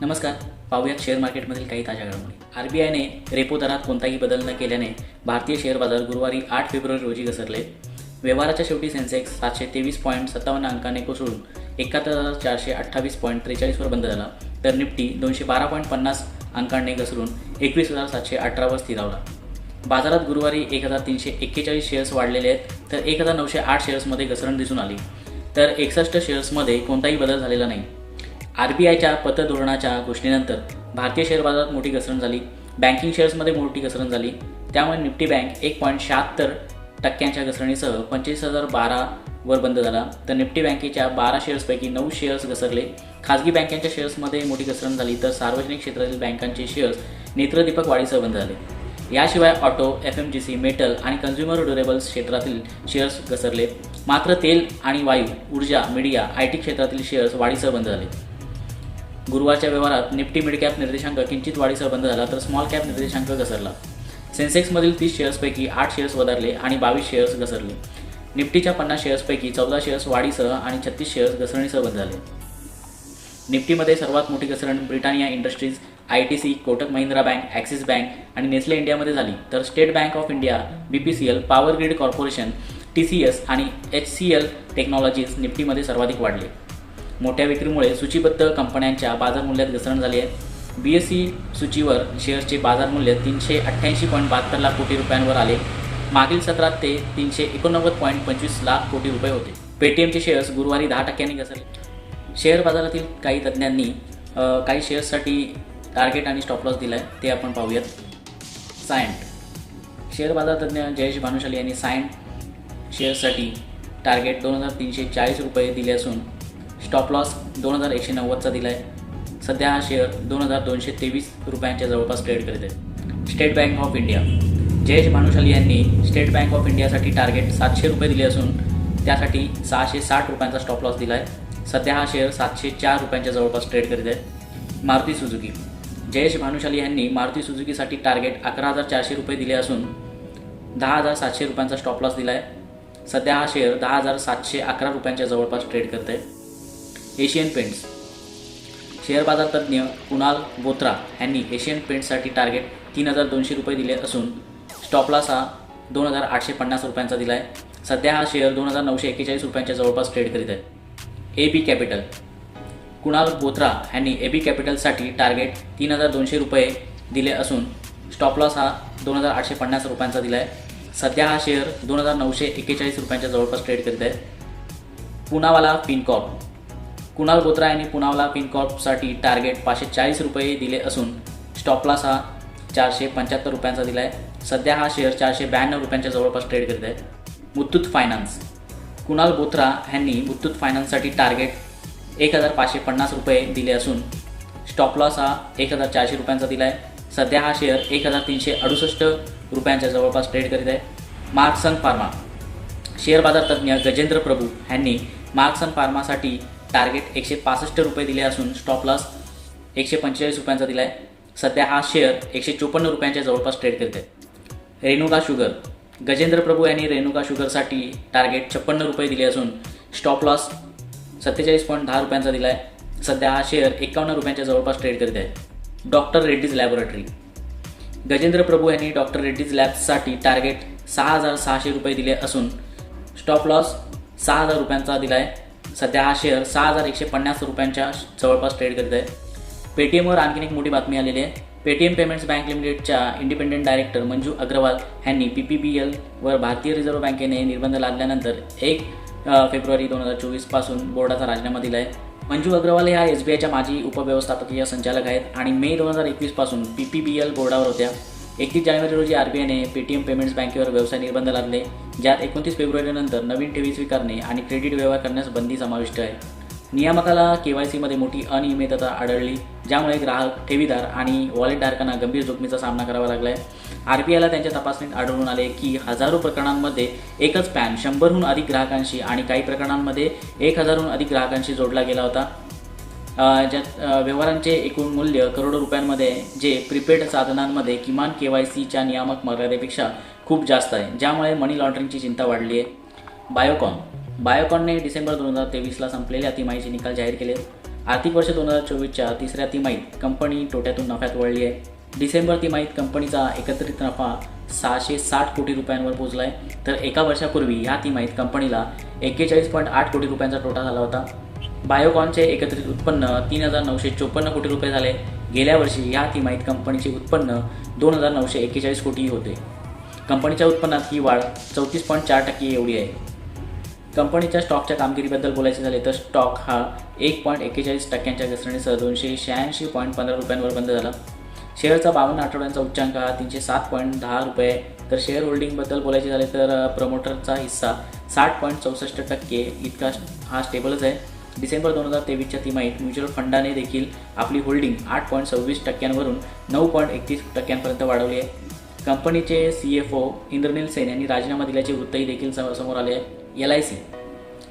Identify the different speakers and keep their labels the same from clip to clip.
Speaker 1: नमस्कार पाहूयात शेअर मार्केटमधील काही ताज्या घडामोडी. आर बी आयने रेपो दरात कोणताही बदल न केल्याने भारतीय शेअर बाजार गुरुवारी आठ फेब्रुवारी रोजी घसरले. व्यवहाराच्या शेवटी सेन्सेक्स सातशे तेवीस पॉईंट सत्तावन्न अंकाने कोसळून एकाहत्तर हजार चारशे अठ्ठावीस पॉईंट त्रेचाळीसवर बंद झाला. तर निफ्टी दोनशे बारा पॉईंट पन्नास अंकांनी घसरून एकवीस हजार सातशे अठरावर स्थिरावला बाजारात गुरुवारी एक हजार तीनशे एक्केचाळीस शेअर्स वाढलेले आहेत तर एक हजार नऊशे आठ शेअर्समध्ये घसरण दिसून आली. तर एकसष्ट शेअर्समध्ये कोणताही बदल झालेला नाही. आर बी आयच्या पतधोरणाच्या घोषणेनंतर भारतीय शेअर बाजारात मोठी घसरण झाली. बँकिंग शेअर्समध्ये मोठी घसरण झाली. त्यामुळे निफ्टी बँक एक पॉईंट शहात्तर टक्क्यांच्या घसरणीसह पंचवीस हजार बारा वर बंद झाला. तर निफ्टी बँकेच्या बारा शेअर्सपैकी नऊ शेअर्स घसरले. खाजगी बँकांच्या शेअर्समध्ये मोठी घसरण झाली तर सार्वजनिक क्षेत्रातील बँकांचे शेअर्स नेत्रदीपक वाढीसह बंद झाले. याशिवाय auto F M C G metal आणि कन्झ्युमर ड्युरेबल्स क्षेत्रातील शेअर्स घसरले. मात्र तेल आणि वायू ऊर्जा मीडिया आय टी क्षेत्रातील शेअर्स वाढीसह बंद झाले. गुरुवारच्या व्यवहारात निफ्टी मिड कॅप निर्देशांक किंचित वाढीसह बंद झाला तर स्मॉल कॅप निर्देशांक घसरला. सेन्सेक्समधील तीस शेअर्सपैकी आठ शेअर्स वधारले आणि बावीस शेअर्स घसरले. निफ्टीच्या पन्नास शेअर्सपैकी चौदा शेअर्स वाढीसह आणि छत्तीस शेअर्स घसरणीसह बंद झाले. निफ्टीमध्ये सर्वात मोठी घसरण Britannia Industries I T C Kotak Mahindra Bank Axis Bank आणि नेस्ले इंडियामध्ये झाली. तर State Bank of India B P C L Power Grid Corporation T C S आणि एच सी एल टेक्नॉलॉजीज निफ्टीमध्ये सर्वाधिक वाढले. मोठ्या विक्रीमुळे सूचीबद्ध कंपन्यांच्या बाजारमूल्यात घसरण झाली आहे. बी एस सी सूचीवर शेअर्सचे बाजारमूल्य तीनशे अठ्ठ्याऐंशी पॉईंट बहात्तर लाख कोटी रुपयांवर आले. मागील सत्रात ते तीनशे एकोणनव्वद पॉईंट पंचवीस लाख कोटी रुपये होते. पेटीएमचे शेअर्स गुरुवारी दहा टक्क्यांनी घसरले. शेअर बाजारातील काही तज्ज्ञांनी काही शेअर्ससाठी टार्गेट आणि स्टॉप लॉस दिला आहे ते आपण पाहूयात. सायंट शेअर बाजार तज्ज्ञ जयेश भानुशाली यांनी सायंट शेअर्ससाठी टार्गेट दोन हजार तीनशे चाळीस रुपये दिले असून स्टॉप लॉस दोन हजार एकशे नव्वदचा दिला आहे सध्या हा शेअर दोन हजार दोनशे तेवीस रुपयांच्या जवळपास ट्रेड करीत आहे. State Bank of India Jayesh Bhanushali यांनी स्टेट बँक ऑफ इंडियासाठी टार्गेट सातशे रुपये दिले असून त्यासाठी सहाशे साठ रुपयांचा स्टॉप लॉस दिला आहे सध्या हा शेअर सातशे चार रुपयांच्या जवळपास ट्रेड करीत आहे. मारुती सुझुकी. जयेश भानुशाली यांनी मारुती सुझुकीसाठी टार्गेट अकरा हजार चारशे रुपये दिले असून दहा हजार सातशे रुपयांचा स्टॉप लॉस दिला आहे सध्या हा शेअर दहा हजार सातशे अकरा रुपयांच्या जवळपास ट्रेड करत आहे. एशियन पेंट्स शेअर बाजार तज्ज्ञ कुणाल बोत्रा यांनी एशियन पेंट्ससाठी टार्गेट तीन हजार दोनशे रुपये दिले असून स्टॉप लॉस हा दोन हजार आठशे पन्नास रुपयांचा दिला आहे सध्या हा शेअर दोन हजार नऊशे एक्केचाळीस रुपयांच्या जवळपास ट्रेड करीत आहे. A B capital Kunal Botra यांनी ए बी कॅपिटलसाठी टार्गेट तीन हजार दोनशे रुपये दिले असून स्टॉप लॉस हा दोन हजार आठशे पन्नास रुपयांचा दिला आहे सध्या हा शेअर दोन हजार नऊशे एक्केचाळीस रुपयांच्या जवळपास ट्रेड करीत आहे. पुनावाला पिनकॉर्प कुणाल बोत्रा यांनी पुनावाला पिनकॉर्पसाठी टार्गेट पाचशे चाळीस रुपये दिले असून स्टॉप लॉस हा चारशे पंच्याहत्तर रुपयांचा दिला आहे सध्या हा शेअर चारशे ब्याण्णव रुपयांच्या जवळपास ट्रेड करत आहे मुत्तूत फायनान्स कुणाल बोत्रा ह्यांनी मुत्तूत फायनान्ससाठी टार्गेट एक हजार पाचशे पन्नास रुपये दिले असून स्टॉप लॉस हा एक हजार चारशे रुपयांचा दिला आहे सध्या हा शेअर एक हजार तीनशे अडुसष्ट रुपयांच्या जवळपास ट्रेड करीत आहे. मार्क्सन फार्मा. शेअर बाजार तज्ज्ञ गजेंद्र प्रभू ह्यांनी मार्क्सन फार्मासाठी टार्गेट एकशे पासष्ट रुपये दिले असून स्टॉप लॉस एकशे पंचेचाळीस रुपयांचा दिला आहे सध्या हा शेअर एकशे चोपन्न रुपयांच्या जवळपास ट्रेड करीत आहे. रेणुका शुगर. गजेंद्र प्रभू यांनी रेणुका शुगरसाठी टार्गेट छप्पन्न रुपये दिले असून स्टॉप लॉस सत्तेचाळीस पॉईंट दहा रुपयांचा दिला आहे सध्या हा शेअर एकावन्न रुपयांच्या जवळपास ट्रेड करीत आहे. डॉक्टर रेड्डीज लॅबोरेटरी गजेंद्र प्रभू यांनी डॉक्टर रेड्डीज लॅब्ससाठी टार्गेट सहा हजार सहाशे रुपये दिले असून स्टॉप लॉस सहा हजार रुपयांचा दिला आहे सध्या हा शेअर सहा हजार एकशे पन्नास रुपयांच्या जवळपास ट्रेड करीत आहे. पेटीएमवर आणखीन एक मोठी बातमी आलेली आहे. पेटीएम पेमेंट्स बँक लिमिटेडच्या इंडिपेंडेंट डायरेक्टर मंजू अग्रवाल यांनी पी पी बी एलवर भारतीय रिझर्व्ह बँकेने निर्बंध लादल्यानंतर एक फेब्रुवारी दोन हजार चोवीसपासून बोर्डाचा राजीनामा दिला आहे मंजू अग्रवाल ह्या एस बी आयच्या माजी उपव्यवस्थापकीय संचालक आहेत आणि मे दोन हजार एकवीसपासून पी पी बी एल बोर्डावर होत्या. एकतीस जानेवारी रोजी आर बी आयने पेटीएम पेमेंट्स बँकेवर व्यवसाय निर्बंध लादले ज्यात एकोणतीस फेब्रुवारीनंतर नवीन ठेवी स्वीकारणे आणि क्रेडिट व्यवहार करण्यास बंदी समाविष्ट आहे. नियामकाला के वाय सीमध्ये मोठी अनियमितता आढळली ज्यामुळे ग्राहक ठेवीदार आणि वॉलेटधारकांना गंभीर जोखमीचा सामना करावा लागला आहे आर बी आयला त्यांच्या तपासणीत आढळून आले की हजारो प्रकरणांमध्ये एकच पॅन शंभरहून अधिक ग्राहकांशी आणि काही प्रकरणांमध्ये एक हजारहून अधिक ग्राहकांशी जोडला गेला होता. ज्यात व्यवहारांचे एकूण मूल्य करोडो रुपयांमध्ये जे प्रीपेड साधनांमध्ये किमान के वाय सीच्या नियामक मर्यादेपेक्षा खूप जास्त आहे ज्यामुळे मनी लॉन्ड्रिंगची चिंता वाढली आहे. बायोकॉन बायोकॉनने डिसेंबर दोन हजार तेवीसला संपलेल्या तिमाहीचे निकाल जाहीर केले. आर्थिक वर्ष दोन हजार चोवीसच्या तिसऱ्या तिमाहीत कंपनी तोट्यातून नफ्यात वळली आहे. डिसेंबर तिमाहीत कंपनीचा एकत्रित नफा सहाशे साठ कोटी रुपयांवर पोहोचला आहे तर एका वर्षापूर्वी ह्या तिमाहीत कंपनीला एक्केचाळीस पॉईंट आठ कोटी रुपयांचा तोटा झाला होता. बायोकॉनचे एकत्रित उत्पन्न तीन हजार नऊशे चोपन्न कोटी रुपये झाले. गेल्या वर्षी ह्या तिमाहीत कंपनीचे उत्पन्न दोन हजार नऊशे एक्केचाळीस कोटी होते. कंपनीच्या उत्पन्नात ही वाढ चौतीस पॉईंट चार टक्के एवढी आहे. कंपनीच्या स्टॉकच्या कामगिरीबद्दल बोलायचे झाले तर स्टॉक हा एक पॉईंट एक्केचाळीस टक्क्यांच्या घसरणीसह दोनशे शहाऐंशी पॉईंट पंधरा रुपयांवर बंद झाला. शेअरचा बावन्न आठवड्यांचा उच्चांक हा तीनशे सात पॉईंट दहा रुपये. तर शेअर होल्डिंगबद्दल बोलायचे झाले तर प्रमोटरचा हिस्सा साठ पॉईंट चौसष्ट टक्के इतका हा स्टेबलच आहे. डिसेंबर दोन हजार तेवीसच्या तिमाहीत म्युच्युअल फंडाने देखील आपली होल्डिंग आठ पॉईंट सव्वीस टक्क्यांवरून नऊ पॉईंट एकतीस टक्क्यांपर्यंत वाढवली आहे. कंपनीचे C F O Indranil Sen यांनी राजीनामा दिल्याचे वृत्तही देखील समोर आले आहे. L I C.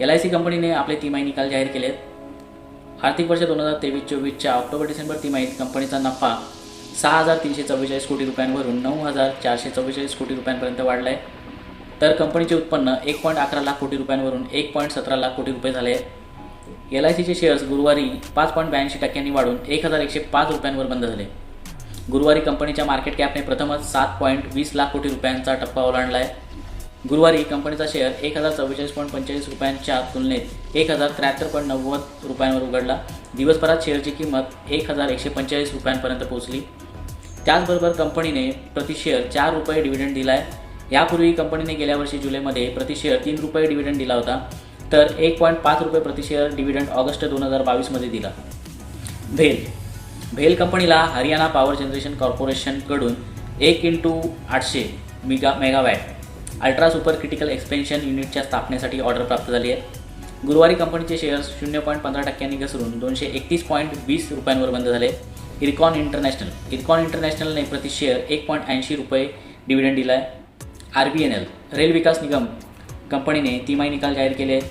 Speaker 1: L I C कंपनीने आपले तिमाही निकाल जाहीर केले आहेत आर्थिक वर्ष दोन हजार तेवीस चोवीसच्या ऑक्टोबर डिसेंबर तिमाहीत कंपनीचा नफा सहा हजार तीनशे चव्वेचाळीस कोटी रुपयांवरून नऊ हजार चारशे चव्वेचाळीस कोटी रुपयांपर्यंत वाढलं आहे तर कंपनीचे उत्पन्न एक पॉईंट अकरा लाख कोटी रुपयांवरून एक पॉईंट सतरा लाख कोटी रुपये झाले. आहेत एल आय सीचे शेअर्स गुरुवारी पाच पॉईंट ब्याऐंशी टक्क्यांनी वाढून एक हजार एकशे पाच रुपयांवर बंद झाले. गुरुवारी कंपनीच्या मार्केट कॅपने प्रथमच सात पॉईंट वीस लाख कोटी रुपयांचा टप्पा ओलांडला आहे गुरुवारी कंपनीचा शेअर एक हजार चव्वेचाळीस पॉईंट पंचेचाळीस रुपयांच्या तुलनेत एक हजार त्र्याहत्तर पॉईंट नव्वद रुपयांवर उघडला. दिवसभरात शेअरची किंमत एक हजार एकशे पंचेचाळीस रुपयांपर्यंत पोहोचली. त्याचबरोबर कंपनीने प्रति शेअर चार रुपये डिव्हिडंड दिला आहे यापूर्वी कंपनीने गेल्या वर्षी जुलैमध्ये प्रति शेअर तीन रुपये डिव्हिडंड दिला होता तर एक पॉईंट पाच रुपये प्रति शेअर डिव्हिडंड ऑगस्ट दोन हजार बावीसमध्ये दिला. भेल. भेल कंपनीला हरियाणा पॉवर जनरेशन कॉर्पोरेशनकडून एक इंटू आठशे mega megawatt ultra super critical expansion युनिटच्या स्थापनेसाठी ऑर्डर प्राप्त झाली आहे. गुरुवारी कंपनीचे शेअर्स शून्य पॉईंट पंधरा टक्क्यांनी घसरून दोनशे एकतीस पॉईंट वीस रुपयांवर बंद झाले. इरकॉन इंटरनॅशनल. इरकॉन इंटरनॅशनलने प्रति शेअर एक पॉईंट ऐंशी रुपये डिव्हिडंड दिला आहे R B N L. Rail Vikas Nigam कंपनीने तिमाही निकाल जाहीर केले आहेत.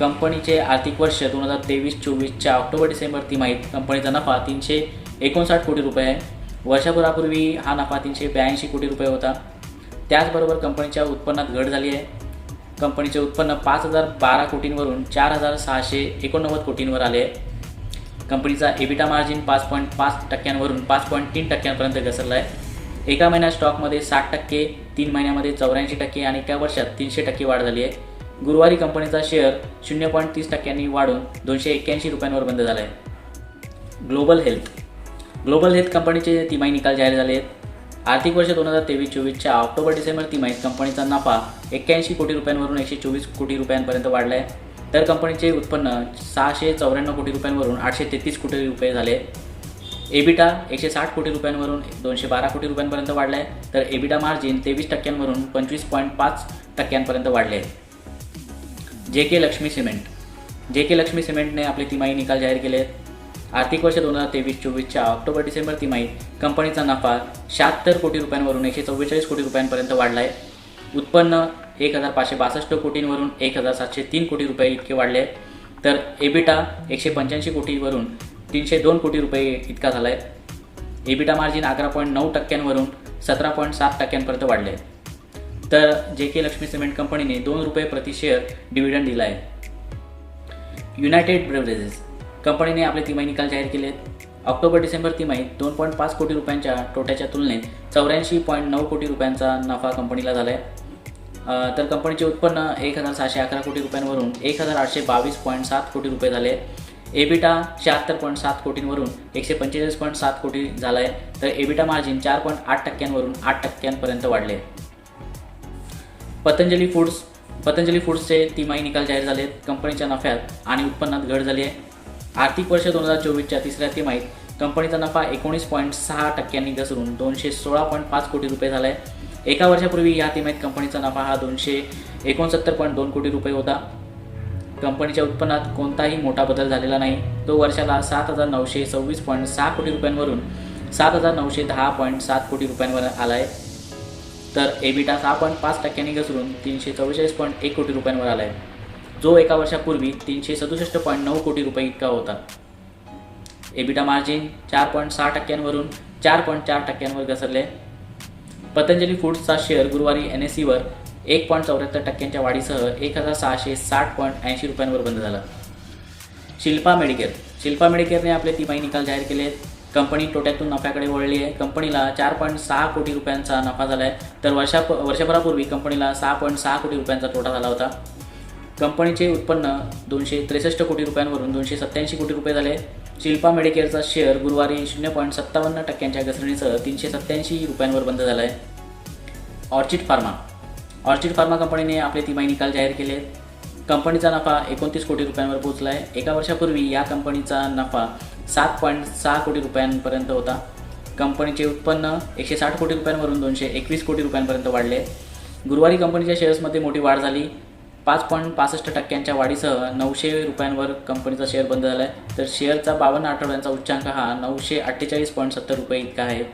Speaker 1: कंपनीचे आर्थिक वर्ष दोन हजार तेवीस चोवीसच्या ऑक्टोबर डिसेंबर तिमाहीत कंपनीचा नफा तीनशे एकोणसाठ कोटी रुपये आहे. वर्षभरापूर्वी हा नफा तीनशे ब्याऐंशी कोटी रुपये होता. त्याचबरोबर कंपनीच्या उत्पन्नात घट झाली आहे. कंपनीचे उत्पन्न पाच हजार बारा कोटींवरून चार हजार सहाशे एकोणनव्वद कोटींवर आले आहे. कंपनीचा एबिटा मार्जिन पाच पॉईंट पाच टक्क्यांवरून पाच पॉईंट तीन टक्क्यांपर्यंत घसरला आहे. एका महिन्यात स्टॉकमध्ये साठ टक्के तीन महिन्यामध्ये चौऱ्याऐंशी टक्के आणि एका वर्षात तीनशे टक्के वाढ झाली आहे. गुरुवारी कंपनीचा शेअर शून्य पॉईंट तीस टक्क्यांनी वाढून दोनशे एक्क्याऐंशी रुपयांवर बंद झाला आहे. ग्लोबल हेल्थ ग्लोबल हेल्थ कंपनीचे तिमाही निकाल जाहीर झाले आहेत. आर्थिक वर्ष दोन हजार तेवीस चोवीसच्या ऑक्टोबर डिसेंबर तिमाहीत कंपनीचा नफा एक्क्याऐंशी कोटी रुपयांवरून एकशे चोवीस कोटी रुपयांपर्यंत वाढला आहे तर कंपनीचे उत्पन्न सहाशे चौऱ्याण्णव कोटी रुपयांवरून आठशे तेहतीस कोटी रुपये झाले. एबिटा एकशे साठ कोटी रुपयांवरून दोनशे बारा कोटी रुपयांपर्यंत वाढला आहे तर एबिटा मार्जिन तेवीस टक्क्यांवरून पंचवीस पॉईंट पाच टक्क्यांपर्यंत वाढले. आहे जे के लक्ष्मी सिमेंट. जे के लक्ष्मी सिमेंटने आपले तिमाही निकाल जाहीर केले आहेत आर्थिक वर्ष दोन हजार तेवीस चोवीसच्या ऑक्टोबर डिसेंबर तिमाहीत कंपनीचा नफा शहात्तर कोटी रुपयांवरून एकशे चव्वेचाळीस कोटी रुपयांपर्यंत वाढला आहे उत्पन्न एक हजार पाचशे बासष्ट कोटींवरून एक हजार सातशे तीन कोटी रुपये इतके वाढले. आहे तर एबिटा एकशे पंच्याऐंशी कोटीवरून तीनशे दोन कोटी रुपये इतका झाला आहे एबिटा मार्जिन अकरा पॉईंट नऊ टक्क्यांवरून सतरा पॉईंट सात टक्क्यांपर्यंत वाढले. आहे तर जे के लक्ष्मी सिमेंट कंपनीने दोन रुपये प्रति शेअर डिव्हिडंड दिला आहे युनायटेड ब्रेवरेजेस कंपनीने आपले तिमाही निकाल जाहीर केले आहेत. ऑक्टोबर डिसेंबर तिमाहीत दोन पॉईंट पाच कोटी रुपयांच्या तोट्याच्या तुलनेत चौऱ्याऐंशी पॉईंट नऊ कोटी रुपयांचा नफा कंपनीला झाला आहे तर कंपनीचे उत्पन्न एक हजार सहाशे अकरा कोटी रुपयांवरून एक हजार आठशे बावीस पॉईंट सात कोटी रुपये झाले एबिटा शहात्तर पॉईंट सात कोटींवरून एकशे पंचेचाळीस पॉईंट सात कोटी झाला आहे तर एबिटा मार्जिन चार पॉईंट आठ टक्क्यांवरून आठ टक्क्यांपर्यंत वाढले. पतंजली फूड्स पतंजली फूड्सचे तिमाही निकाल जाहीर झाले आहेत. कंपनीच्या नफ्यात आणि उत्पन्नात घट झाली आहे. आर्थिक वर्ष दोन हजार चोवीसच्या तिसऱ्या तिमाहीत कंपनीचा नफा एकोणीस पॉईंट सहा टक्क्यांनी घसरून दोनशे सोळा पॉईंट पाच कोटी रुपये झाला आहे एका वर्षापूर्वी या तिमाहीत कंपनीचा नफा हा दोनशे एकोणसत्तर पॉईंट दोन कोटी रुपये होता. कंपनीच्या उत्पन्नात कोणताही मोठा बदल झालेला नाही. तो वर्षाला सात हजार नऊशे सव्वीस पॉईंट सहा कोटी रुपयांवरून सात हजार नऊशे दहा पॉईंट सात कोटी रुपयांवर आला आहे तर एबिटा सहा पॉईंट पाच टक्क्यांनी घसरून तीनशे चव्वेचाळीस पॉईंट एक कोटी रुपयांवर आला आहे जो एका वर्षापूर्वी तीनशे सदुसष्ट पॉईंट नऊ कोटी रुपये इतका होता. एबिटा मार्जिन चार पॉईंट सहा टक्क्यांवरून चार पॉईंट चार टक्क्यांवर घसरले. पतंजली फूड्सचा शेअर गुरुवारी एन एस सीवर एक पॉईंट चौऱ्याहत्तर टक्क्यांच्या वाढीसह एक हजार सहाशे साठ पॉईंट ऐंशी रुपयांवर बंद झाला. शिल्पा मेडिकेअर. शिल्पा मेडिकेअरने आपले तिमाही निकाल जाहीर केले. आहेत कंपनी तोट्यातून नफ्याकडे वळली आहे. कंपनीला चार पॉईंट सहा कोटी रुपयांचा नफा झाला आहे तर वर्षा वर्षभरापूर्वी कंपनीला सहा पॉईंट सहा कोटी रुपयांचा तोटा झाला होता. कंपनीचे उत्पन्न दोनशे त्रेसष्ट कोटी रुपयांवरून दोनशे सत्त्याऐंशी कोटी रुपये झाले. शिल्पा मेडिकेअरचा शेअर गुरुवारी शून्य पॉईंट सत्तावन्न टक्क्यांच्या घसरणीसह तीनशे सत्त्याऐंशी रुपयांवर बंद झाला आहे ऑर्चिड फार्मा. ऑर्चिड फार्मा कंपनीने आपले तिमाही निकाल जाहीर केले. आहेत. कंपनीचा नफा एकोणतीस कोटी रुपयांवर पोहोचला आहे एका वर्षापूर्वी या कंपनीचा नफा सात पॉईंट सहा कोटी रुपयांपर्यंत होता. कंपनीचे उत्पन्न एकशे साठ कोटी रुपयांवरून दोनशे एकवीस कोटी रुपयांपर्यंत वाढले. गुरुवारी कंपनीच्या शेअर्समध्ये मोठी वाढ झाली. पाच पॉईंट पासष्ट टक्क्यांच्या वाढीसह नऊशे रुपयांवर कंपनीचा शेअर बंद झाला आहे तर शेअरचा बावन्न आठवड्यांचा उच्चांक हा नऊशे अठ्ठेचाळीस पॉईंट सत्तर रुपये इतका आहे.